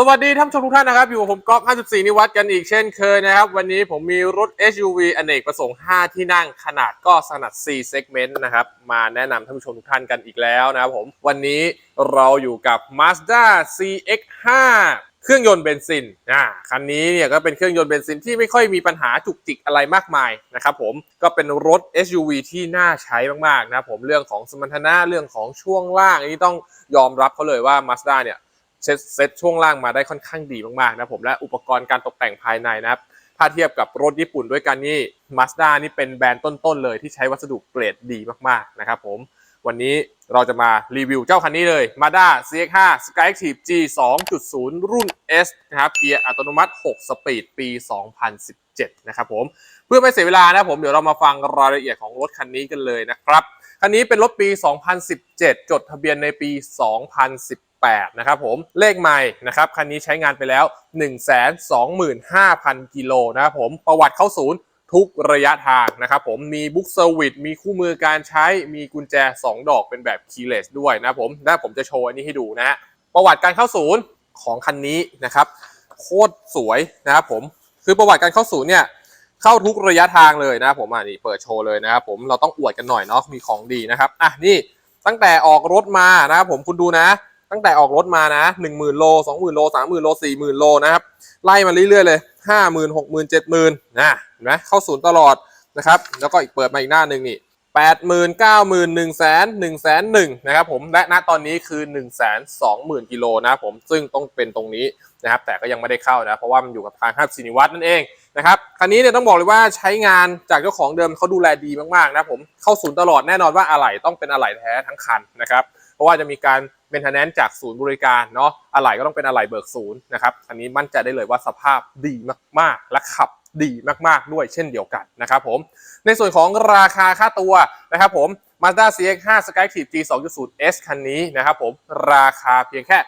สวัสดีท่านผู้ชมทุกท่านนะครับ อยู่กับผมก๊อฟ54 นิวัตกันอีกเช่นเคยนะครับ วันนี้ผมมีรถ SUV อเนกประสงค์ 5 ที่นั่งขนาดก็ขนาด4 segment นะครับ มาแนะนำท่านผู้ชมทุกท่านกันอีกแล้วนะครับผม วันนี้เราอยู่กับ Mazda CX5 เครื่องยนต์เบนซินอ่าคันนี้เนี่ยก็เป็นเครื่องยนต์เบนซินที่ไม่ค่อยมีปัญหาจุกจิกอะไรมากมายนะครับผมก็เป็นรถ SUV ที่น่าใช้มากๆนะผมเรื่องของสมรรถนะเรื่องของช่วงล่างนนี้ต้องยอมรับเขาเลยว่า Mazda เนี่ย เซตเซตช่วงล่างมาได้ค่อนข้างดีมากๆนะผมและอุปกรณ์การตกแต่งภายในนะครับ ถ้าเทียบกับรถญี่ปุ่นด้วยกันนี่ Mazda นี่เป็นแบรนด์ต้นๆเลยที่ใช้วัสดุเกรดดีมากๆนะครับผมวันนี้เราจะมารีวิวเจ้าคันนี้เลย Mazda CX-5 Skyactiv G 2.0 รุ่น S นะครับ เกียร์อัตโนมัติ 6 สปีด ปี 2017 นะครับผม เพื่อไม่เสียเวลานะผม เดี๋ยวเรามาฟังรายละเอียดของรถคันนี้กันเลยนะครับ คันนี้เป็นรถปี 2017 จดทะเบียนในปี 2018 นะครับผมเลขใหม่นะครับคันนี้ใช้งานไปแล้ว 125,000 กิโลนะครับผมประวัติเข้าศูนย์ทุกระยะทางนะครับผมมีบุ๊กเซอร์วิสมีคู่มือการใช้มีกุญแจ 2 ดอกเป็นแบบคีย์เลสด้วยนะครับผมและผมจะโชว์อันนี้ให้ดูนะฮะประวัติการเข้าศูนย์ของคันนี้นะครับ โคตรสวยนะครับผมคือประวัติการเข้าศูนย์เนี่ยเข้าทุกระยะทางเลยนะครับผมอะนี่เปิดโชว์เลยนะครับผมเราต้องอวดกันหน่อยเนาะมีของดีนะครับอะนี่ตั้งแต่ออกรถมานะครับผมคุณดูนะ ตั้งแต่ออกรถมานะหนึ่งหมื่นโลสองหมื่นโลสามหมื่นโลสี่หมื่นโลนะครับไล่มาเรื่อยๆเลยห้าหมื่นหกหมื่นเจ็ดหมื่นนะเห็นไหมเข้าศูนย์ตลอดนะครับแล้วก็อีกเปิดมาอีกหน้าหนึ่งนี่แปดหมื่นเก้าหมื่นหนึ่งแสนหนึ่งแสนหนึ่งนะครับผมและณตอนนี้คือหนึ่งแสนสองหมื่นกิโลนะผมซึ่งต้องเป็นตรงนี้นะครับแต่ก็ยังไม่ได้เข้านะเพราะว่ามันอยู่กับทางห้างซินิวัตนั่นเองนะครับคันนี้เนี่ยต้องบอกเลยว่าใช้งานจากเจ้าของเดิมเขาดูแลดีมากๆนะผมเข้าศูนย์ตลอดแน่นอนว่าอะไหล่ต้องเป็นอะไหล่แท้ทั้งคันนะครับเพราะว่าจะมีการ เมนเทนแนนจากศูนย์บริการเนาะอะไหล่ก็ต้องเป็นอะไหล่เบิกศูนย์นะครับอันนี้มั่นใจได้เลยว่าสภาพดีมากๆ และขับดีมากๆด้วยเช่นเดียวกันนะครับผมในส่วนของราคาค่าตัวนะครับผม Mazda CX-5 Skyactiv G 2.0 S คันนี้นะครับผมราคาเพียงแค่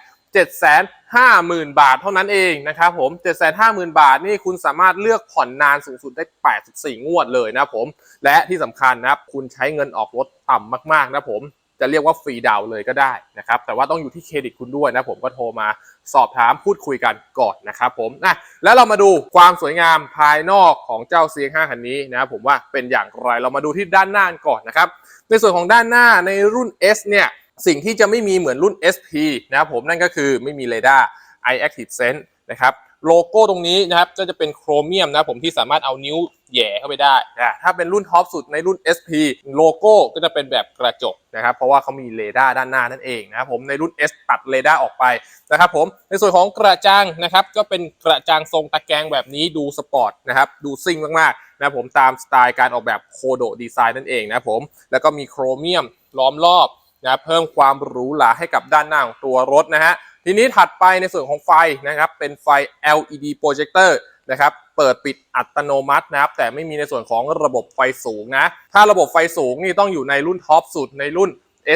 750,000 บาทเท่านั้นเองนะครับผม 750,000 บาทนี่คุณสามารถเลือกผ่อนนานสูงสุดได้ 84 งวดเลยนะครับผม และที่สำคัญนะครับ คุณใช้เงินออกรถต่ำมากๆนะผม จะเรียกว่าฟรีดาวเลยก็ได้นะครับ แต่ว่าต้องอยู่ที่เครดิตคุณด้วยนะผมก็โทรมาสอบถามพูดคุยกันก่อนนะครับผมนะแล้วเรามาดูความสวยงามภายนอกของเจ้า CX-5 คันนี้นะผมว่าเป็นอย่างไรเรามาดูที่ด้านหน้าก่อนนะครับ ในส่วนของด้านหน้าในรุ่น S เนี่ยสิ่งที่จะไม่มีเหมือนรุ่น SP นะครับผมนั่นก็คือไม่มีเรดาร์ Eye Active Sense นะครับโลโก้ตรงนี้นะครับก็จะเป็นโครเมียมนะผมที่สามารถเอานิ้ว แย่เข้าไปได้นะถ้าเป็นรุ่นท็อปสุดในรุ่น SP โลโก้ก็จะเป็นแบบกระจกนะครับ เพราะว่าเขามีเรดาร์ด้านหน้านั่นเองนะครับผมในรุ่น S ตัดเรดาร์ออกไปนะครับผมในส่วนของกระจังนะครับ ก็เป็นกระจังทรงตะแกรงแบบนี้ดูสปอร์ตนะครับ ดูซิ่งมากๆนะผมตามสไตล์การออกแบบโคโดดีไซน์นั่นเองนะผมแล้วก็มีโครเมียมล้อมรอบนะเพิ่มความหรูหราให้กับด้านหน้าของตัวรถนะฮะทีนี้ถัดไปในส่วนของไฟนะครับเป็นไฟ LED projector นะครับเปิดปิดอัตโนมัตินะครับแต่ไม่มีในส่วนของระบบไฟสูงนะถ้าระบบไฟสูงนี่ต้องอยู่ในรุ่นท็อปสุดในรุ่น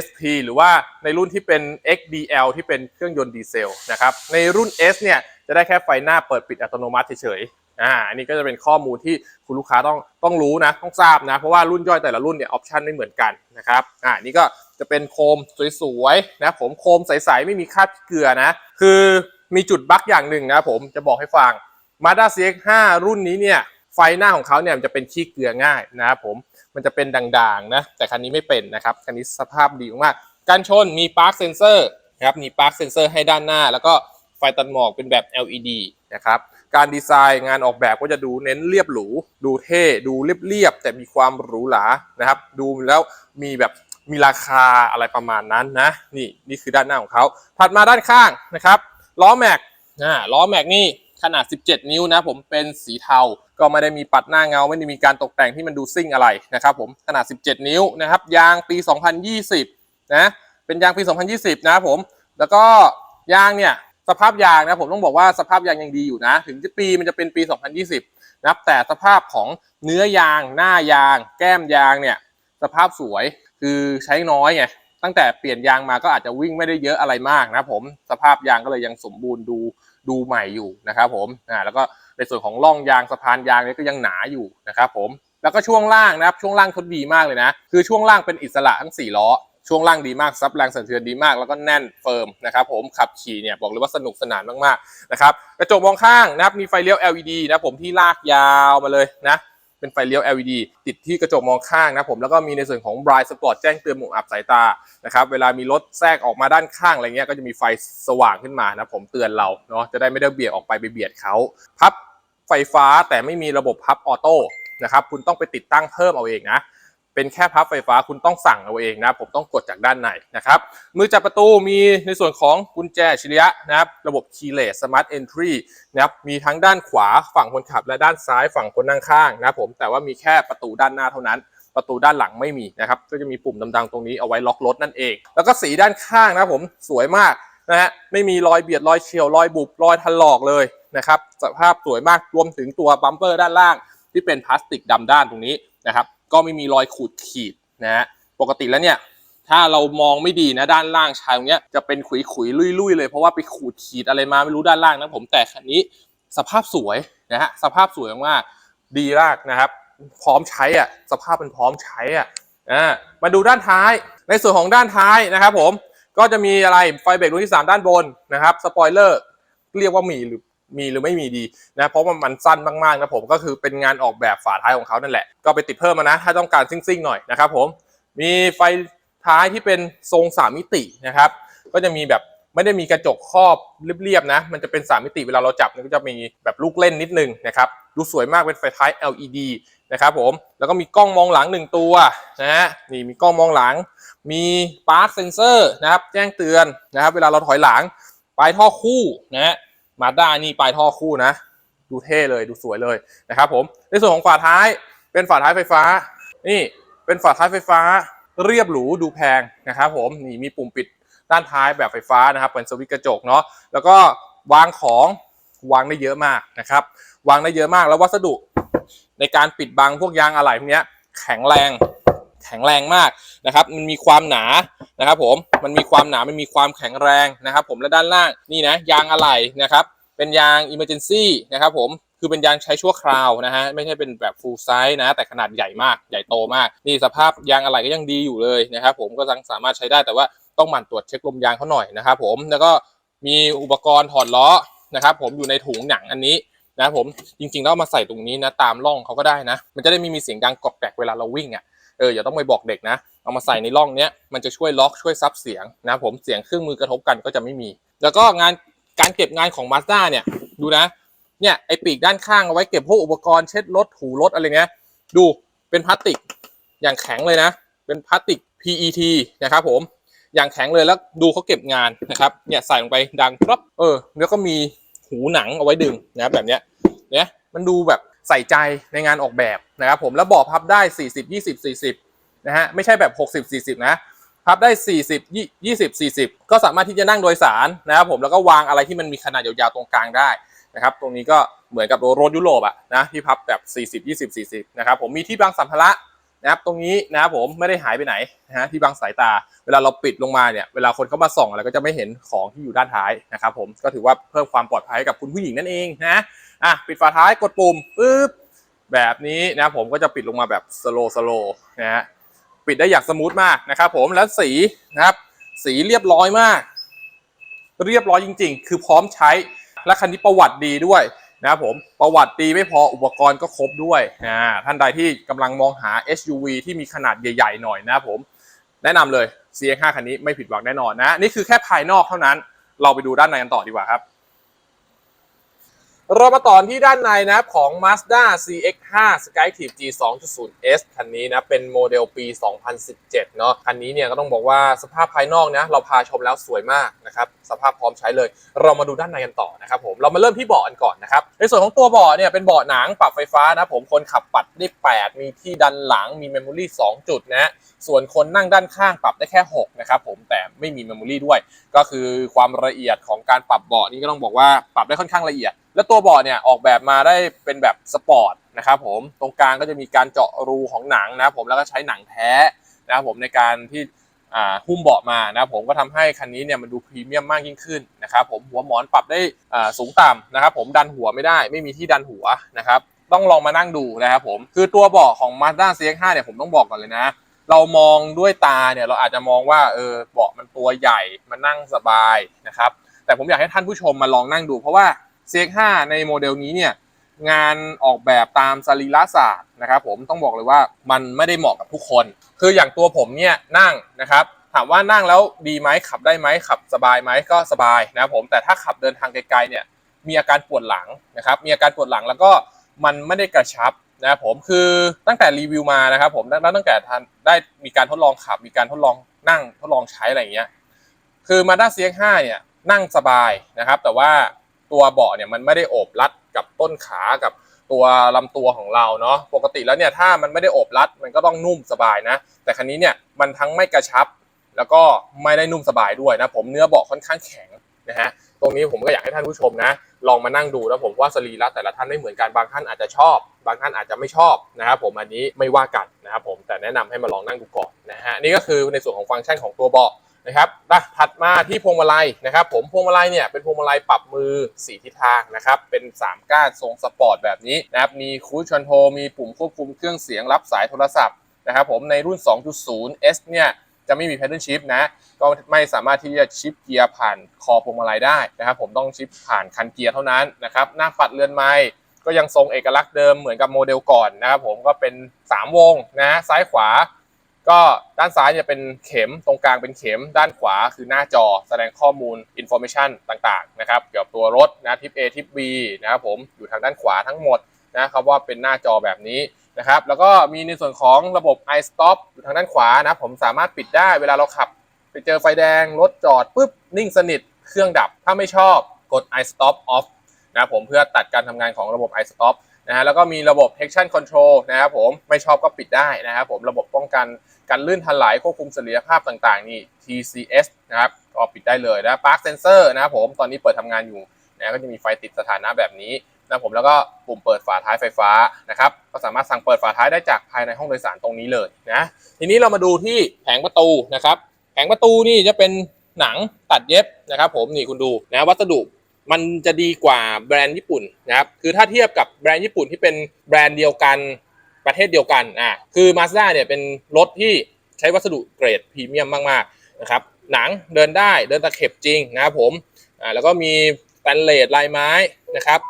SP หรือว่าในรุ่นที่เป็น XDL ที่เป็นเครื่องยนต์ดีเซลนะครับในรุ่น S เนี่ยจะได้แค่ไฟหน้าเปิดปิดอัตโนมัติเฉยๆอ่าอันนี้ก็จะเป็นข้อมูลที่คุณลูกค้าต้องต้องรู้นะต้องทราบนะ เพราะว่ารุ่นย่อยแต่ละรุ่นเนี่ยออปชันไม่เหมือนกันนะครับอ่านี่ก็จะเป็นโคมสวยๆนะผมโคมใสๆไม่มีคราบเกลือนะ คือมีจุดบั๊กอย่างหนึ่งนะผมจะบอกให้ฟัง Mazda CX-5 รุ่นนี้เนี่ยไฟหน้าของเขาเนี่ยมันจะเป็นขี้เกลือง่ายนะครับผมมันจะเป็นด่างๆนะแต่คันนี้ไม่เป็นนะครับคันนี้สภาพดีมากการชนมีปาร์คเซนเซอร์นะครับมีปาร์คเซนเซอร์ให้ด้านหน้า แล้วก็ไฟตัดหมอกเป็นแบบ LED นะครับการดีไซน์งานออกแบบก็จะดูเน้นเรียบหรูดูเท่ดูเรียบๆแต่มีความหรูหรานะครับ ดูแล้วมีแบบมีราคาอะไรประมาณนั้นนะนี่นี่คือด้านหน้าของเขาถัดมาด้านข้างนะครับล้อแม็กอ่าล้อแม็กนี่ ขนาด 17 นิ้วนะผมเป็นสีเทา ก็ไม่ได้มีปัดหน้าเงา ไม่ได้มีการตกแต่งที่มันดูซิ่งอะไรนะครับผมขนาด 17 นิ้วนะครับยางปี 2020 นะเป็นยางปี 2020 นะผมแล้วก็ยางเนี่ยสภาพยางนะผมต้องบอกว่าสภาพยางยังดีอยู่นะ ถึงจะปีมันจะเป็นปี 2020นะครับแต่สภาพของเนื้อยางหน้ายาง แก้มยางเนี่ยสภาพสวยคือใช้น้อยไงตั้งแต่เปลี่ยนยางมาก็อาจจะวิ่งไม่ได้เยอะอะไรมากนะผมสภาพยางก็เลยยังสมบูรณ์ดู ดูใหม่อยู่นะครับผมอ่าแล้วก็ในส่วนของร่องยางสะพานยางเนี่ยก็ยังหนาอยู่นะครับผมแล้วก็ช่วงล่างนะครับช่วงล่างทดดีมากเลยนะ คือช่วงล่างเป็นอิสระทั้ง 4 ล้อ ช่วงล่างดีมากซับแรงสั่นเทือนดีมาก แล้วก็แน่นเฟิร์มนะครับผมขับขี่เนี่ยบอกเลยว่าสนุกสนานมากๆนะครับกระจกมองข้างนะครับมีไฟเลี้ยว LED นะผมที่ลากยาวมาเลยนะ เป็นไฟเลี้ยว LED ติดที่กระจกมองข้างนะผมแล้วก็มีในส่วนของ Bright Spot แจ้งเตือนหมุมอับสายตานะครับเวลามีรถแทรกออกมาด้านข้างอะไรเงี้ยก็จะมีไฟสว่างขึ้นมานะผมเตือนเราเนาะจะได้ไม่ได้เบียดออกไปไปเบียดเขาพับไฟฟ้าแต่ไม่มีระบบพับออโต้นะครับคุณต้องไปติดตั้งเพิ่มเอาเองนะ เป็นแค่พับไฟฟ้าคุณต้องสั่งเอาเองนะผมต้องกดจากด้านในนะครับมือจับประตูมีในส่วนของกุญแจอัจฉริยะนะครับระบบ keyless smart entry นะครับมีทั้งด้านขวาฝั่งคนขับ และด้านซ้ายฝั่งคนนั่งข้างนะผมแต่ว่ามีแค่ประตูด้านหน้าเท่านั้นประตูด้านหลังไม่มีนะครับ ก็จะมีปุ่มดำๆตรงนี้เอาไว้ล็อกรถนั่นเอง แล้วก็สีด้านข้างนะผมสวยมากนะฮะไม่มีรอยเบียดรอยเฉียวรอยบุบรอยถลอกเลยนะครับสภาพสวยมากรวมถึงตัวบัมเปอร์ด้านล่างที่เป็นพลาสติกดำด้านตรงนี้นะครับ ก็ไม่มีรอยขูดขีดนะฮะปกติแล้วเนี่ยถ้าเรามองไม่ดีนะด้านล่างชายตรงเนี้ยจะเป็นขุยขุยลุยลุยเลยเพราะว่าไปขูดขีดอะไรมาไม่รู้ด้านล่างนะผมแต่คันนี้สภาพสวยนะฮะสภาพสวยมากดีมากนะครับ พร้อมใช้อะสภาพเป็นพร้อมใช้อะอ่ามาดูด้านท้าย ในส่วนของด้านท้ายนะครับผมก็จะมีอะไรไฟเบรกรุ่นที่ 3 ด้านบนนะครับสปอยเลอร์เรียกว่าหมีหรือ มีหรือไม่มีดีนะเพราะว่ามันสั้นมากๆนะผมก็คือเป็นงานออกแบบฝาท้ายของเขานั่นแหละ ก็ไปติดเพิ่มมานะ ถ้าต้องการซิ่งๆหน่อยนะครับผมมีไฟท้ายที่เป็นทรงสามมิตินะครับ ก็จะมีแบบไม่ได้มีกระจกครอบเรียบๆนะ มันจะเป็น 3 มิติเวลาเราจับก็จะมีแบบลูกเล่นนิดนึงนะครับ ดูสวยมากเป็นไฟท้าย LED นะครับผม แล้วก็มีกล้องมองหลัง 1 ตัวนะฮะ นี่มีกล้องมองหลัง มีปาร์คเซนเซอร์นะครับ แจ้งเตือนนะครับ เวลาเราถอยหลัง ปลายท่อคู่นะฮะ มาด้านี่ปลายท่อคู่นะ ดูเท่เลยดูสวยเลยนะครับผมในส่วนของฝาท้ายเป็นฝาท้ายไฟฟ้า นี่เป็นฝาท้ายไฟฟ้าเรียบหรูดูแพงนะครับผมนี่มีปุ่มปิดด้านท้ายแบบไฟฟ้านะครับเป็นสวิตช์กระจกเนาะแล้วก็วางของวางได้เยอะมากนะครับ วางได้เยอะมากแล้ววัสดุในการปิดบังพวกยางอะไหล่พวกนี้แข็งแรง แข็งแรงมากนะครับมันมีความหนานะครับผมมันมีความหนามันมีความแข็งแรงนะครับผมและด้านล่างนี่นะยางอะไหล่นะครับเป็นยาง emergency นะครับผมคือเป็นยางใช้ชั่วคราวนะฮะไม่ใช่เป็นแบบ full size นะ แต่ขนาดใหญ่มากใหญ่โตมาก นี่สภาพยางอะไหล่ก็ยังดีอยู่เลยนะครับผมก็ยังสามารถใช้ได้แต่ว่าต้องหมั่นตรวจเช็คลมยางเขาหน่อยนะครับผมแล้วก็มีอุปกรณ์ถอดล้อนะครับผมอยู่ในถุงหนังอันนี้นะครับผมจริงๆแล้วเอามาใส่ตรงนี้นะตามร่องเขาก็ได้นะ มันจะได้ไม่มีเสียงดังกรอกแกรกเวลาเราวิ่งอะ เอออย่าต้องไปบอกเด็กนะ เอามาใส่ในร่องเนี้ยมันจะช่วยล็อกช่วยซับเสียงนะผมเสียงเครื่องมือกระทบกันก็จะไม่มี แล้วก็งานการเก็บงานของ Mazda เนี่ยดูนะเนี่ยไอปีกด้านข้างเอาไว้เก็บพวกอุปกรณ์เช็ดรถถูรถอะไรเงี้ยดูเป็นพลาสติกอย่างแข็งเลยนะ เป็นพลาสติก PET นะครับผมอย่างแข็งเลยแล้วดูเขาเก็บงานนะครับเนี่ยใส่ลงไปดังครับเออแล้วก็มีหูหนังเอาไว้ดึงนะแบบเนี้ยเนี่ยมันดูแบบ ใส่ใจในงานออกแบบนะครับผมแล้วบอกพับได้ 40 20 40นะฮะไม่ใช่แบบ 60 40 นะพับได้ 40 20 40 ก็สามารถที่จะนั่งโดยสารนะครับผมแล้วก็วางอะไรที่มันมีขนาดยาวๆตรงกลางได้นะครับตรงนี้ก็เหมือนกับรถยุโรปอะนะที่พับแบบ 40 20 40 นะครับผมมีที่บางสัมภาระ นะครับตรงนี้นะครับผมไม่ได้หายไปไหนนะฮะที่บังสายตา เวลาเราปิดลงมาเนี่ยเวลาคนเข้ามาส่องอะไรก็จะไม่เห็นของที่อยู่ด้านท้ายนะครับผมก็ถือว่าเพิ่มความปลอดภัยให้กับคุณผู้หญิงนั่นเองนะอะปิดฝาท้ายกดปุ่มปึ๊บแบบนี้นะครับผมก็จะปิดลงมาแบบสโลสโลนะฮะปิดได้อย่างสมูทมากนะครับผมแล้วสีนะครับสีเรียบร้อยมาก เรียบร้อยจริง ๆ คือพร้อมใช้และคันนี้ประวัติดีด้วย นะครับผมประวัติดีไม่พออุปกรณ์ก็ครบด้วยนะท่านใดที่กำลังมองหา SUV ที่มีขนาดใหญ่ ๆ หน่อยนะครับผมแนะนำเลย CX5 คันนี้ไม่ผิดหวังแน่นอนนะนี่คือแค่ภายนอกเท่านั้น เราไปดูด้านในกันต่อดีกว่าครับ เรามาต่อที่ด้านในนะของ Mazda CX5 Skyactiv G 2.0 S คันนี้นะเป็นโมเดลปี 2017 เนาะคันนี้เนี่ยก็ต้องบอกว่าสภาพภายนอกนะเราพาชมแล้วสวยมากนะครับสภาพพร้อมใช้เลย เรามาดูด้านในกันต่อนะครับผมเรามาเริ่มที่เบาะกันก่อนนะครับในส่วนของตัวเบาะเนี่ยเป็นเบาะหนังปรับไฟฟ้านะผมคนขับปัดได้ 8 มีที่ดันหลังมีเมมโมรี่2จุดนะส่วนคนนั่งด้านข้างปรับได้แค่6นะครับผมแต่ไม่มีเมมโมรี่ด้วย ก็คือความละเอียดของการปรับเบาะนี่ก็ต้องบอกว่าปรับได้ค่อนข้างละเอียด แล้วตัวเบาะเนี่ยออกแบบมาได้เป็นแบบสปอร์ตนะครับผมตรงกลางก็จะมีการเจาะรูของหนังนะครับผมแล้วก็ใช้หนังแท้นะครับผมในการที่หุ้มเบาะมานะครับผมก็ทำให้คันนี้เนี่ยมันดูพรีเมียมมากยิ่งขึ้นนะครับผมหัวหมอนปรับได้สูงต่ำนะครับผมดันหัวไม่ได้ไม่มีที่ดันหัวนะครับต้องลองมานั่งดูนะครับผมคือตัวเบาะของ Mazda CX-5 เนี่ยผมต้องบอกก่อนเลยนะ เรามองด้วยตาเนี่ยเราอาจจะมองว่าเออเบาะมันตัวใหญ่มันนั่งสบายนะครับแต่ผมอยากให้ท่านผู้ชมมาลองนั่งดู เพราะว่า CX5 ในโมเดลนี้เนี่ยงานออกแบบตามสรีระศาสตร์นะครับผมต้องบอกเลยว่ามันไม่ได้เหมาะกับทุกคน คืออย่างตัวผมเนี่ยนั่งนะครับถามว่านั่งแล้วดีไหมขับได้ไหมขับสบายไหมก็สบายนะครับผมแต่ถ้าขับเดินทางไกลๆเนี่ยมีอาการปวดหลังนะครับมีอาการปวดหลังแล้วก็มันไม่ได้กระชับนะครับผมคือตั้งแต่รีวิวมานะครับผมแล้วตั้งแต่ทันได้มีการทดลองขับ มีการทดลองนั่งทดลองใช้อะไรอย่างเงี้ยคือ Mazda CX-5 เนี่ยนั่งสบายนะครับ แต่ว่า ตัวเบาะเนี่ยมันไม่ได้โอบรัดกับต้นขากับตัวลำตัวของเราเนาะปกติแล้วเนี่ยถ้ามันไม่ได้โอบรัดมันก็ต้องนุ่มสบายนะ แต่คันนี้เนี่ยมันทั้งไม่กระชับ แล้วก็ไม่ได้นุ่มสบายด้วยนะ ผมเนื้อเบาะค่อนข้างแข็งนะฮะตรงนี้ผมก็อยากให้ท่านผู้ชมนะ ลองมานั่งดูแล้วผมว่าสรีระแต่ละท่านไม่เหมือนกันบางท่านอาจจะชอบ บางท่านอาจจะไม่ชอบนะครับผมอันนี้ไม่ว่ากันนะครับผมแต่แนะนำให้มาลองนั่งดูก่อนนะฮะนี่ก็คือในส่วนของฟังก์ชันของตัวเบาะ นะครับนะถัดมาที่พวงมาลัยนะครับผมพวงมาลัยเนี่ยเป็นพวงมาลัยปรับมือ 4 ทิศทางนะครับเป็น 3 ก้านทรงสปอร์ตแบบนี้นะครับมีคูชคอนโทรมีปุ่มควบคุมเครื่องเสียงรับสายโทรศัพท์นะครับผมในรุ่น 2.0 S เนี่ยจะไม่มี paddle shift นะ ก็ไม่สามารถที่จะชิปเกียร์ผ่านคอพวงมาลัยได้นะครับ ผมต้องชิปผ่านคันเกียร์เท่านั้นนะครับหน้าปัดเรือนไม้ก็ยังทรงเอกลักษณ์เดิมเหมือนกับโมเดลก่อนนะครับผมก็เป็น 3 วงนะซ้ายขวา ก็ด้านซ้ายจะเป็นเข็มตรงกลางเป็นเข็ม ด้านขวาคือหน้าจอแสดงข้อมูล information ต่างๆนะครับเกี่ยวกับตัวรถนะทิป A ทิป B นะครับผมอยู่ทางด้านขวาทั้งหมดนะครับว่าเป็นหน้าจอแบบนี้นะครับแล้วก็มีในส่วนของระบบ i stop อยู่ทางด้านขวานะผมสามารถปิดได้เวลาเราขับ ไปเจอไฟแดงรถจอดปุ๊บนิ่งสนิท เครื่องดับถ้าไม่ชอบกด i stop off นะครับผมเพื่อตัดการทำงานของระบบ i stop นะฮะแล้วก็มีระบบ traction control นะครับผมไม่ชอบก็ปิดได้นะครับผมระบบป้องกันการลื่นถลายควบคุมเสถียรภาพต่างๆ นี่ TCS นะครับก็ปิดได้เลยนะ Park Sensor นะครับผมตอนนี้เปิดทำงานอยู่นะก็จะมีไฟติดสถานะแบบนี้นะผมแล้วก็ปุ่มเปิดฝาท้ายไฟฟ้านะครับก็สามารถสั่งเปิดฝาท้ายได้จากภายในห้องโดยสารตรงนี้เลยนะทีนี้เรามาดูที่แผงประตูนะครับแผงประตูนี่จะเป็นหนังตัดเย็บนะครับผมนี่คุณดูนะวัสดุ มันจะดีกว่าแบรนด์ญี่ปุ่นนะครับคือถ้าเทียบกับแบรนด์ญี่ปุ่นที่เป็นแบรนด์เดียวกันประเทศเดียวกันอะคือ Mazda เนี่ยเป็นรถที่ใช้วัสดุเกรดพรีเมียมมากๆนะครับหนังเดินได้เดินตะเข็บจริงนะครับผมอ่าแล้วก็มีสแตนเลสลายไม้นะครับ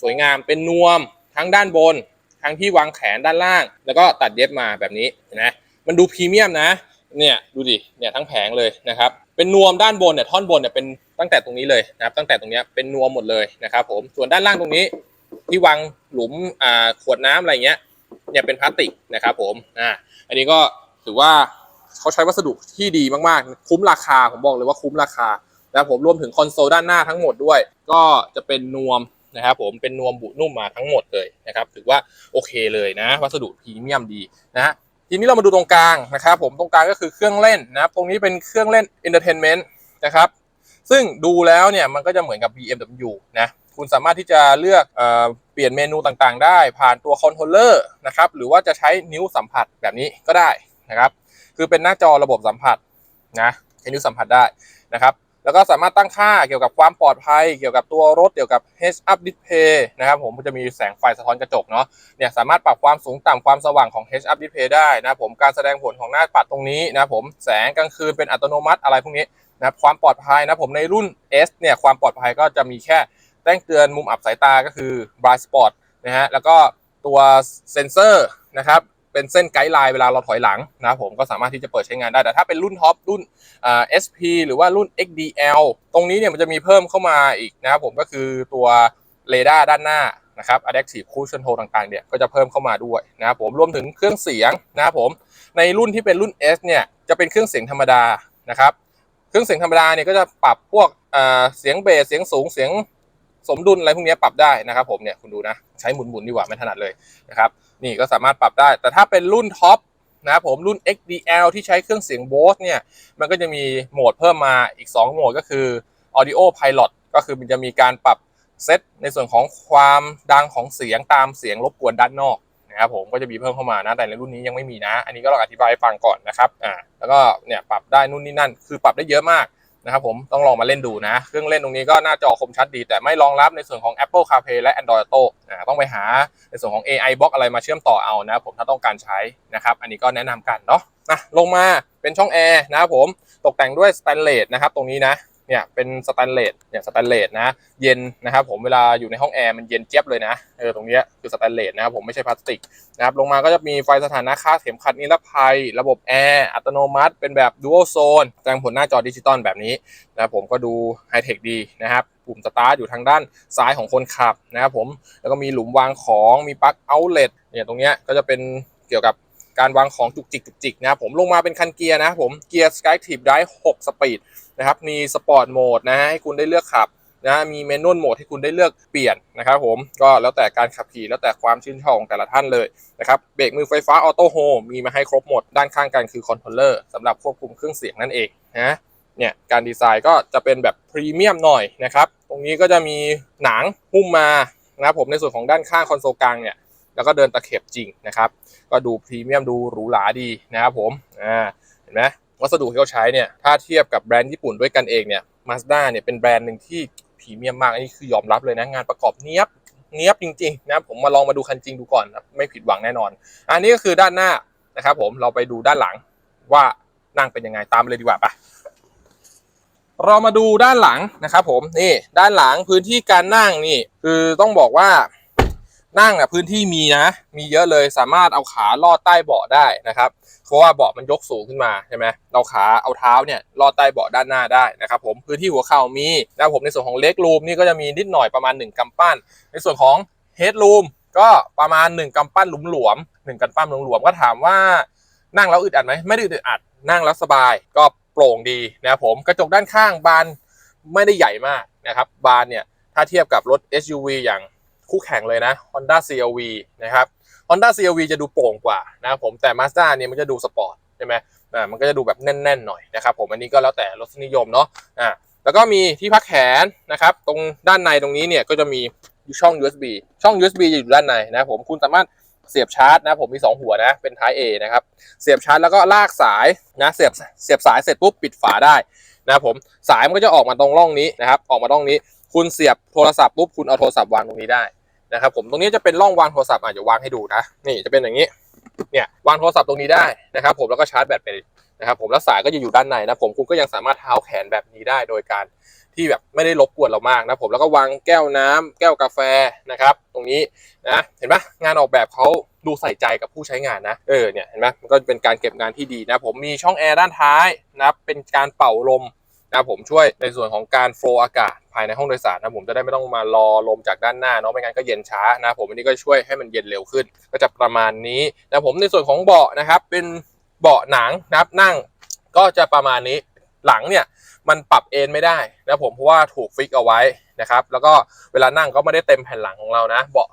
สวยงามเป็นนวมทั้งด้านบน ทั้งที่วางแขนด้านล่าง แล้วก็ตัดเย็บมาแบบนี้นะมันดูพรีเมียมนะเนี่ยดูดิเนี่ยทั้งแผงเลยนะครับเป็นนวมด้านบนเนี่ยท่อนบนเนี่ยเป็น ตั้งแต่ตรงนี้เลยนะครับ ตั้งแต่ตรงนี้เป็นนวหมดเลยนะครับ ผมส่วนด้านล่างตรงนี้ที่วางหลุมอ่าขวดน้ำอะไรเงี้ยเนี่ยเป็นพลาสติกนะครับ ผมอ่าอันนี้ก็ถือว่าเขาใช้วัสดุที่ดีมากๆ คุ้มราคาผมบอกเลยว่าคุ้มราคานะครับผมรวมถึงคอนโซลด้านหน้าทั้งหมดด้วย ก็จะเป็นนวมนะครับผมเป็นนวมบุนุ่มมาทั้งหมดเลยนะครับ ถือว่าโอเคเลยนะ วัสดุพรีเมียมดีนะฮะทีนี้เรามาดูตรงกลางนะครับผมตรงกลางก็คือเครื่องเล่นนะครับ ตรงนี้เป็นเครื่องเล่น entertainment นะครับ ซึ่งดูแล้วเนี่ยมันก็จะเหมือนกับ BMW นะคุณสามารถที่จะเลือกเอเปลี่ยนเมนูต่างๆ ได้ผ่านตัวคอนโทรลเลอร์นะครับหรือว่าจะใช้นิ้วสัมผัสแบบนี้ก็ได้นะครับคือเป็นหน้าจอระบบสัมผัสนะใช้นิ้วสัมผัสได้นะครับแล้วก็สามารถตั้งค่าเกี่ยวกับความปลอดภัย เกี่ยวกับตัวรถเกี่ยวกับ heads up display นะครับผมจะมีแสงไฟสะท้อนกระจกเนาะเนี่ยสามารถปรับความสูงต่ำความสว่างของ Head Up Display ได้นะผมการแสดงผลของหน้าปัดตรงนี้นะผมแสงกลางคืนเป็นอัตโนมัติอะไรพวกนี้ นะความปลอดภัยนะผมในรุ่น S เนี่ยความปลอดภัยก็จะมีแค่แจ้งเตือนมุมอับสายตาก็คือ Blind Spot นะฮะแล้วก็ตัวเซ็นเซอร์นะครับเป็นเส้นไกด์ไลน์เวลาเราถอยหลังนะครับผมก็สามารถที่จะเปิดใช้งานได้แต่ถ้าเป็นรุ่นท็อปรุ่นอ่า SP หรือว่ารุ่น XDL ตรงนี้เนี่ยมันจะมีเพิ่มเข้ามาอีกนะครับผมก็คือตัวเรดาร์ด้านหน้านะครับ Adaptive Cruise Control ต่างๆเนี่ยก็จะเพิ่มเข้ามาด้วยนะครับผมรวมถึงเครื่องเสียงนะครับผมในรุ่นที่เป็นรุ่น S เนี่ยจะเป็นเครื่องเสียงธรรมดานะครับ เครื่องเสียงธรรมดาเนี่ยก็จะปรับพวกเสียงเบสเสียงสูงเสียงสมดุลอะไรพวกนี้ปรับได้นะครับผมเนี่ยคุณดูนะใช้หมุนๆดีกว่าไม่ถนัดเลยนะครับนี่ก็สามารถปรับได้ แต่ถ้าเป็นรุ่นท็อปนะครับผมรุ่น XDL ที่ใช้เครื่องเสียง Bose เนี่ยมันก็จะมีโหมดเพิ่มมาอีก 2 โหมดก็คือ Audio Pilot ก็คือมันจะมีการปรับเซตในส่วนของความดังของเสียงตามเสียงรบกวนด้านนอก นะครับผมก็จะมีเพิ่มเข้ามานะแต่ในรุ่นนี้ยังไม่มีนะ อันนี้ก็ลองอธิบายให้ฟังก่อนนะครับอ่าแล้วก็เนี่ยปรับได้นู่นนี่นั่น คือปรับได้เยอะมากนะครับผมต้องลองมาเล่นดูนะ เครื่องเล่นตรงนี้ก็หน้าจอคมชัดดี แต่ไม่รองรับในส่วนของ Apple CarPlay และ Android Auto นะต้องไปหาในส่วนของ AI Box อะไรมาเชื่อมต่อเอานะผมถ้าต้องการใช้นะครับ อันนี้ก็แนะนำกันเนาะนะลงมาเป็นช่องแอร์นะครับผมตกแต่งด้วยสแตนเลสนะครับตรงนี้นะ เนี่ยเป็นสแตนเลสเนี่ยสแตนเลสนะ เย็นนะครับผมเวลาอยู่ในห้องแอร์มันเย็นเจี๊ยบเลยนะเออตรงนี้คือสแตนเลสนะครับผมไม่ใช่พลาสติกนะครับลงมาก็จะมีไฟสถานะค่าเข็มขัดนิรภัย ระบบแอร์อัตโนมัติ เป็นแบบ Dual Zone แสดงผลหน้าจอดิจิตอลแบบนี้นะครับผมก็ดูไฮเทคดีนะครับปุ่มสตาร์ทอยู่ทางด้านซ้ายของคนขับนะครับผมแล้วก็มีหลุมวางของมีปลั๊กเอาเลตเนี่ยตรงนี้ก็จะเป็นเกี่ยวกับ การวางของจุกจิกจุกจิกนะครับผมลงมาเป็นคันเกียร์นะผมเกียร์ Skytip Drive 6สปีดนะครับมีสปอร์ตโหมดนะฮะให้คุณได้เลือกขับนะมีเมนูโหมดให้คุณได้เลือกเปลี่ยนนะครับผมก็แล้วแต่การขับขี่แล้วแต่ความชื่นชอบของแต่ละท่านเลยนะครับเบรกมือไฟฟ้าออโต้โฮมีมาให้ครบหมด ด้านข้างกันคือคอนโทรลเลอร์สำหรับควบคุมเครื่องเสียงนั่นเองนะเนี่ยการดีไซน์ก็จะเป็นแบบพรีเมียมหน่อยนะครับตรงนี้ก็จะมีหนังหุ้มมานะครับผมในส่วนของด้านข้างคอนโซลกลางเนี่ย แล้วก็เดินตะเข็บจริงนะครับ ก็ดูพรีเมียมดูหรูหราดีนะครับผมอ่าเห็นไหมวัสดุที่เขาใช้เนี่ยถ้าเทียบกับแบรนด์ญี่ปุ่นด้วยกันเองเนี่ยมาสด้าเนี่ยเป็นแบรนด์หนึ่งที่พรีเมียมมากอันนี้คือยอมรับเลยนะงานประกอบเนี้ยบเนี้ยบจริงๆนะผมมาลองมาดูคันจริงดูก่อนนะไม่ผิดหวังแน่นอน อันนี้ก็คือด้านหน้านะครับผมเราไปดูด้านหลังว่านั่งเป็นยังไงตามเลยดีกว่าปะเรามาดูด้านหลังนะครับผมนี่ด้านหลังพื้นที่การนั่งนี่คือต้องบอกว่า นั่งอะพื้นที่มีนะ มีเยอะเลยสามารถเอาขาลอดใต้เบาะได้นะครับ เพราะว่าเบาะมันยกสูงขึ้นมาใช่ไหมเราขาเอาเท้าเนี่ยลอดใต้เบาะด้านหน้าได้นะครับผมพื้นที่หัวเข่ามีนะครับผมในส่วนของเล็กรูมนี่ก็จะมีนิดหน่อยประมาณ 1กำปั้น ในส่วนของเฮดรูมก็ประมาณ 1กำปั้นหลวมๆหนึ่งกำปั้นหลวมๆก็ถามว่านั่งแล้วอึดอัดไหมไม่ได้อึดอัดนั่งแล้วสบายก็โปร่งดีนะครับผมกระจกด้านข้างบานไม่ได้ใหญ่มากนะครับบานเนี่ยถ้าเทียบกับรถ SUV อย่าง คู่แข่งเลยนะ Honda CRV นะครับ Honda CRV จะดูโปร่งกว่านะครับผมแต่ Mazda เนี่ยมันจะดูสปอร์ตใช่ไหมอ่ามันก็จะดูแบบแน่นๆหน่อยนะครับผมอันนี้ก็แล้วแต่รสนิยมเนาะอ่าแล้วก็มีที่พักแขนนะครับ ตรงด้านในตรงนี้เนี่ยก็จะมีช่อง USB ช่อง USB จะอยู่ด้านในนะครับผมคุณสามารถเสียบชาร์จนะผมมี 2 หัวนะ เป็น Type A นะครับ เสียบชาร์จแล้วก็ลากสายนะเสียบเสียบสายเสร็จปุ๊บปิดฝาได้นะครับผมสายมันก็จะออกมาตรงร่องนี้นะครับ ออกมาตรงนี้ คุณเสียบโทรศัพท์ปุ๊บคุณเอาโทรศัพท์วางตรงนี้ได้ นะครับผมตรงนี้จะเป็นร่องวางโทรศัพท์อาจจะวางให้ดูนะนี่จะเป็นอย่างนี้เนี่ยวางโทรศัพท์ตรงนี้ได้นะครับ ผมแล้วก็ชาร์จแบตไปนะครับผมแล้วสายก็จะอยู่ด้านในนะผมคุณก็ยังสามารถเท้าแขนแบบนี้ได้โดยการที่แบบไม่ได้รบกวนเรามากนะผมแล้วก็วางแก้วน้ำแก้วกาแฟนะครับ ตรงนี้นะเห็นไหมงานออกแบบเขาดูใส่ใจกับผู้ใช้งานนะเออเนี่ยเห็นไหมมันก็เป็นการเก็บงานที่ดีนะผมมีช่องแอร์ด้านท้ายนะเป็นการเป่าลม นะผมช่วยในส่วนของการโฟล์อากาศภายในห้องโดยสารนะผมจะได้ไม่ต้องมารอลมจากด้านหน้าเนาะไม่งั้นก็เย็นช้านะผมอันนี้ก็ช่วยให้มันเย็นเร็วขึ้น ก็จะประมาณนี้นะผมในส่วนของเบาะนะครับ เป็นเบาะหนังนะครับนั่งก็จะประมาณนี้หลังเนี่ยมันปรับเอนไม่ได้นะผมเพราะว่าถูกฟิกเอาไว้นะครับ แล้วก็เวลานั่งก็ไม่ได้เต็มแผ่นหลังของเรานะเบาะ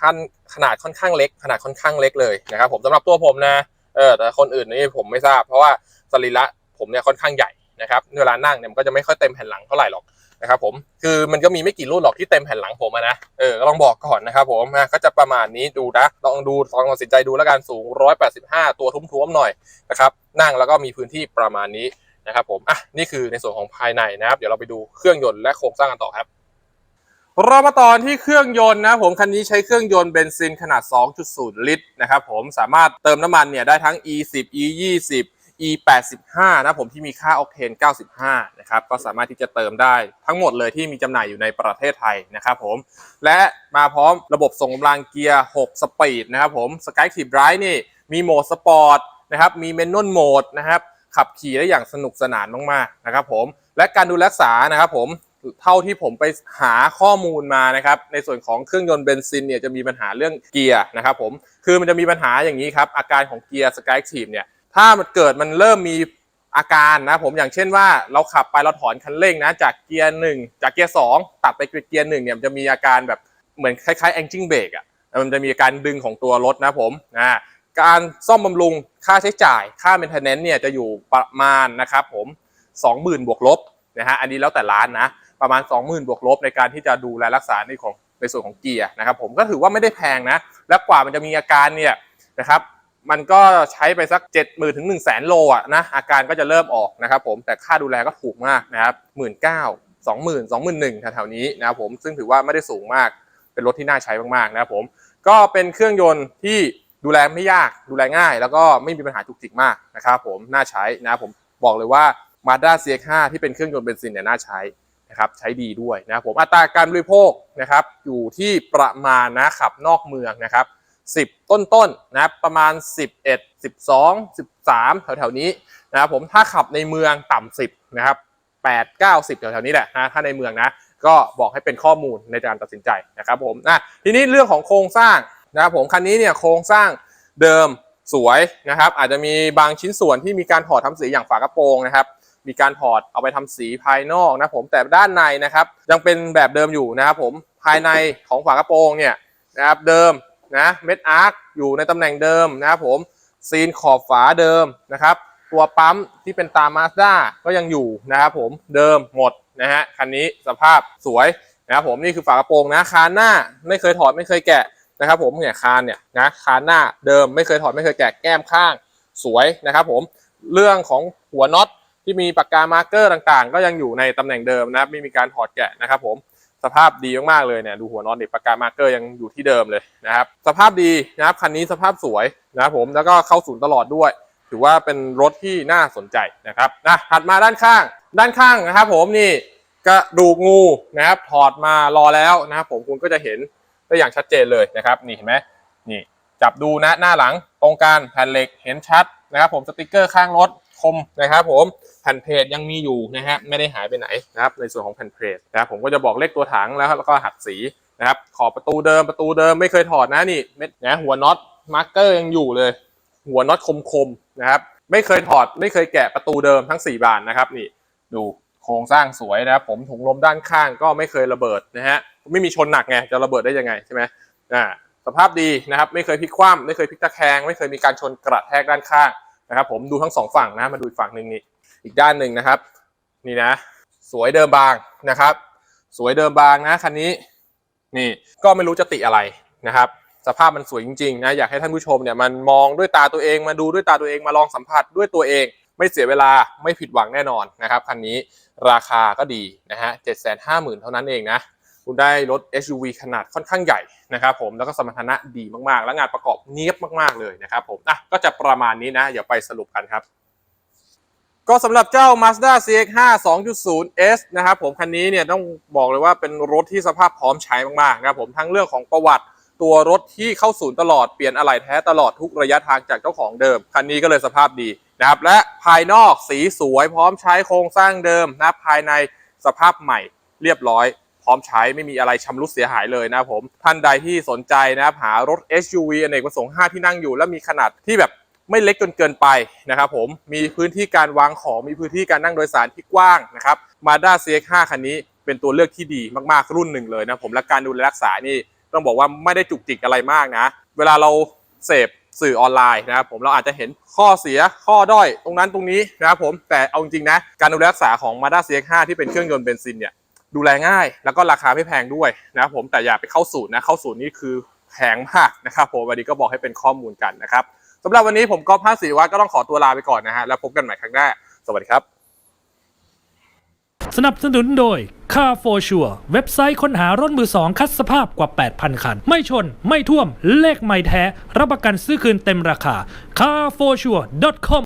ขั้นขนาดค่อนข้างเล็ก ขนาดค่อนข้างเล็กเลยนะครับ ผมสำหรับตัวผมนะเออแต่คนอื่นนี่ผมไม่ทราบ เพราะว่าสรีระผมเนี่ยค่อนข้างใหญ่ นะครับเวลานั่งเนี่ยมันก็จะไม่ค่อยเต็มแผ่นหลังเท่าไหร่หรอกนะครับผมคือมันก็มีไม่กี่รุ่นหรอกที่เต็มแผ่นหลังผมนะเออก็ลองบอกก่อนนะครับผมนะก็จะประมาณนี้ดูนะลองดูลองตัดสินใจดูแล้วกันสูง 185 ตัวทุ่มๆหน่อยนะครับนั่งแล้วก็มีพื้นที่ประมาณนี้นะครับผมอะนี่คือในส่วนของภายในนะครับ เดี๋ยวเราไปดูเครื่องยนต์และโครงสร้างกันต่อครับเรามาตอนที่เครื่องยนต์นะผมคันนี้ใช้เครื่องยนต์เบนซินขนาด 2.0 ลิตรนะครับผมสามารถเติมน้ำมันเนี่ยได้ทั้ง E10 E20 E85 นะผมที่มีค่าออกเทน 95 นะครับ ก็สามารถที่จะเติมได้ทั้งหมดเลยที่มีจำหน่ายอยู่ในประเทศไทยนะครับผม และมาพร้อมระบบส่งกำลังเกียร์ 6 สปีดนะครับผม Skytip Drive นี่มีโหมดสปอร์ตนะครับ มีเมนนวลโหมดนะครับ ขับขี่ได้อย่างสนุกสนานมากๆนะครับผม และการดูแลรักษานะครับผม เท่าที่ผมไปหาข้อมูลมานะครับ ในส่วนของเครื่องยนต์เบนซินเนี่ยจะมีปัญหาเรื่องเกียร์นะครับผม คือมันจะมีปัญหาอย่างนี้ครับ อาการของเกียร์สกายทีมเนี่ย ถ้ามันเกิดมันเริ่มมีอาการนะผมอย่างเช่นว่าเราขับไปเราถอนคันเร่งนะจากเกียร์หนึ่งจากเกียร์สองตัดไปเกียร์หนึ่งเนี่ยมันจะมีอาการแบบเหมือนคล้ายๆ engine brake อะมันจะมีอาการดึงของตัวรถนะผมนะการซ่อมบำรุงค่าใช้จ่ายค่า maintenance เนี่ยจะอยู่ประมาณนะครับผม 20,000 บวกลบนะฮะอันนี้แล้วแต่ร้านนะประมาณ 20,000 บวกลบในการที่จะดูแลรักษาในของในส่วนของเกียร์นะครับผมก็ถือว่าไม่ได้แพงนะ แล้วกว่ามันจะมีอาการเนี่ยนะครับ มันก็ใช้ไปสัก 7 0 0 0 0ถึง1 0 0 0 0โลอะนะอาการก็จะเริ่มออกนะครับผมแต่ค่าดูแลก็ถูกมากนะครับหมื่นเก้าสองหมื่นสองหมื่นหนึ่งแถวๆนี้นะครับผมซึ่งถือว่าไม่ได้สูงมากเป็นรถที่น่าใช้มากๆนะครับผมก็เป็นเครื่องยนต์ที่ดูแลไม่ยากดูแลง่าย แล้วก็ไม่มีปัญหาจุกจิกมากนะครับผมน่าใช้นะครับผมบอกเลยว่า Mazda CX-5 ที่เป็นเครื่องยนต์เบนซินเนี่ยน่าใช้นะครับใช้ดีด้วยนะครับผมอัตราการบริโภคนะครับอยู่ที่ประมาณนะขับนอกเมืองนะครับ 10 ต้นๆนะครับประมาณ 11 12 13 แถวๆนี้นะครับผมถ้าขับในเมืองต่ำ10นะครับ8 9 10แถวๆนี้แหละนะถ้าในเมืองนะก็บอกให้เป็นข้อมูลในการตัดสินใจนะครับผมนะทีนี้เรื่องของโครงสร้างนะครับผมคันนี้เนี่ยโครงสร้างเดิมสวยนะครับ อาจจะมีบางชิ้นส่วนที่มีการถอดทำสีอย่างฝากระโปรงนะครับ มีการถอดเอาไปทำสีภายนอกนะผมแต่ด้านในนะครับ ยังเป็นแบบเดิมอยู่นะครับผมภายในของฝากระโปรงเนี่ยนะครับเดิม นะเม็ดอาร์คอยู่ในตำแหน่งเดิมนะครับผมซีนขอบฝาเดิมนะครับ ตัวปั๊มที่เป็นตามาสด้าก็ยังอยู่นะครับผมเดิมหมดนะฮะคันนี้สภาพสวยนะครับผมนี่คือฝากระโปรงนะคานหน้าไม่เคยถอดไม่เคยแกะนะครับผมเนี่ยคานเนี่ยนะคานหน้าเดิมไม่เคยถอดไม่เคยแกะแก้มข้างสวยนะครับผมเรื่องของหัวน็อตที่มีปากกามาร์กเกอร์ต่างๆ ก็ยังอยู่ในตำแหน่งเดิมนะครับไม่มีการถอดแกะนะครับผม สภาพดีมากๆเลยเนี่ยดูหัวนอตเนี่ยปากกามาร์เกอร์ยังอยู่ที่เดิมเลยนะครับสภาพดีนะครับคันนี้สภาพสวยนะครับผมแล้วก็เข้าศูนย์ตลอดด้วย ถือว่าเป็นรถที่น่าสนใจนะครับนะถัดมาด้านข้างด้านข้างนะครับผมนี่กระดูกงูนะครับถอดมารอแล้วนะครับผมคุณก็จะเห็นได้อย่างชัดเจนเลยนะครับนี่เห็นไหมนี่จับดูนะหน้าหลังตรงกลางแผ่นเหล็กเห็นชัดนะครับผมสติกเกอร์ข้างรถ คมนะครับผมแผ่นเพจยังมีอยู่นะฮะไม่ได้หายไปไหนนะครับในส่วนของแผ่นเพจนะครับผมก็จะบอกเลขตัวถังแล้วแล้วก็หัดสีนะครับขอบประตูเดิมประตูเดิมไม่เคยถอดนะนี่เม็ดนะหัวน็อตมาร์กเกอร์ยังอยู่เลย หัวน็อตคมๆนะครับไม่เคยถอดไม่เคยแกะประตูเดิมทั้ง 4 บานนะครับนี่ดูโครงสร้างสวยนะครับผมถุงลมด้านข้างก็ไม่เคยระเบิดนะฮะไม่มีชนหนักไงจะระเบิดได้ยังไงใช่ไหมอ่าสภาพดีนะครับไม่เคยพลิกคว่ำไม่เคยพลิกตะแคง ไม่เคยมีการชนกระแทกด้านข้าง นะครับผมดูทั้งสองฝั่งนะมาดูอีกฝั่งหนึ่งนี่อีกด้านหนึ่งนะครับ นี่นะ สวยเดิมบางนะครับ สวยเดิมบางนะคันนี้นี่ก็ไม่รู้จะติอะไรนะครับ สภาพมันสวยจริงๆนะอยากให้ท่านผู้ชมเนี่ยมันมองด้วยตาตัวเองมาดูด้วยตาตัวเองมาลองสัมผัสด้วยตัวเอง ไม่เสียเวลาไม่ผิดหวังแน่นอนนะครับคันนี้ราคาก็ดีนะฮะเจ็ดแสนห้าหมื่นเท่านั้นเองนะ คุณได้รถ SUV ขนาดค่อนข้างใหญ่นะครับผมแล้วก็สมรรถนะดีมากๆ และงานประกอบเนียบมากๆเลยนะครับผมอะก็จะประมาณนี้นะเดี๋ยวไปสรุปกันครับก็สำหรับเจ้า Mazda CX-5 2.0 S นะครับผมคันนี้เนี่ยต้องบอกเลยว่าเป็นรถที่สภาพพร้อมใช้มากๆนะครับผมทั้งเรื่องของประวัติตัวรถที่เข้าศูนย์ตลอดเปลี่ยนอะไหล่แท้ตลอดทุกระยะทางจากเจ้าของเดิม คันนี้ก็เลยสภาพดีนะครับและภายนอกสีสวยพร้อมใช้โครงสร้างเดิมนะภายในสภาพใหม่เรียบร้อย พร้อมใช้ไม่มีอะไรชำรุดเสียหายเลยนะครับผม ท่านใดที่สนใจนะครับหารถ SUV อเนกประสงค์5ที่นั่งอยู่ และมีขนาดที่แบบไม่เล็กจนเกินไปนะครับผมมีพื้นที่การวางของมีพื้นที่การนั่งโดยสารที่กว้างนะครับ Mazda CX-5 คันนี้เป็นตัวเลือกที่ดีมากๆรุ่นหนึ่งเลยนะผมและการดูแลรักษานี่ต้องบอกว่าไม่ได้จุกจิกอะไรมากนะ เวลาเราเสพสื่อออนไลน์นะครับผมเราอาจจะเห็นข้อเสียข้อด้อยตรงนั้นตรงนี้นะครับผมแต่เอาจริงนะการดูแลรักษาของ Mazda CX-5 ที่เป็นเครื่องยนต์เบนซินเนี่ย ดูแลง่ายแล้วก็ราคาไม่แพงด้วยนะครับผมแต่อย่าไปเข้าศูนย์นะเข้าศูนย์นี่คือแพงมากนะครับผมวันนี้ก็บอกให้เป็นข้อมูลกันนะครับสำหรับวันนี้ผมก๊อฟภาสีวัฒก็ต้องขอตัวลาไปก่อนนะฮะแล้วพบกันใหม่ครั้งหน้า สวัสดีครับ สนับสนุนโดย Car for Sure เว็บไซต์ค้นหารถมือสองคัดสภาพกว่า 8,000 คัน ไม่ชน ไม่ท่วม เลขไม่แท้ รับประกันซื้อคืนเต็มราคา carforsure.com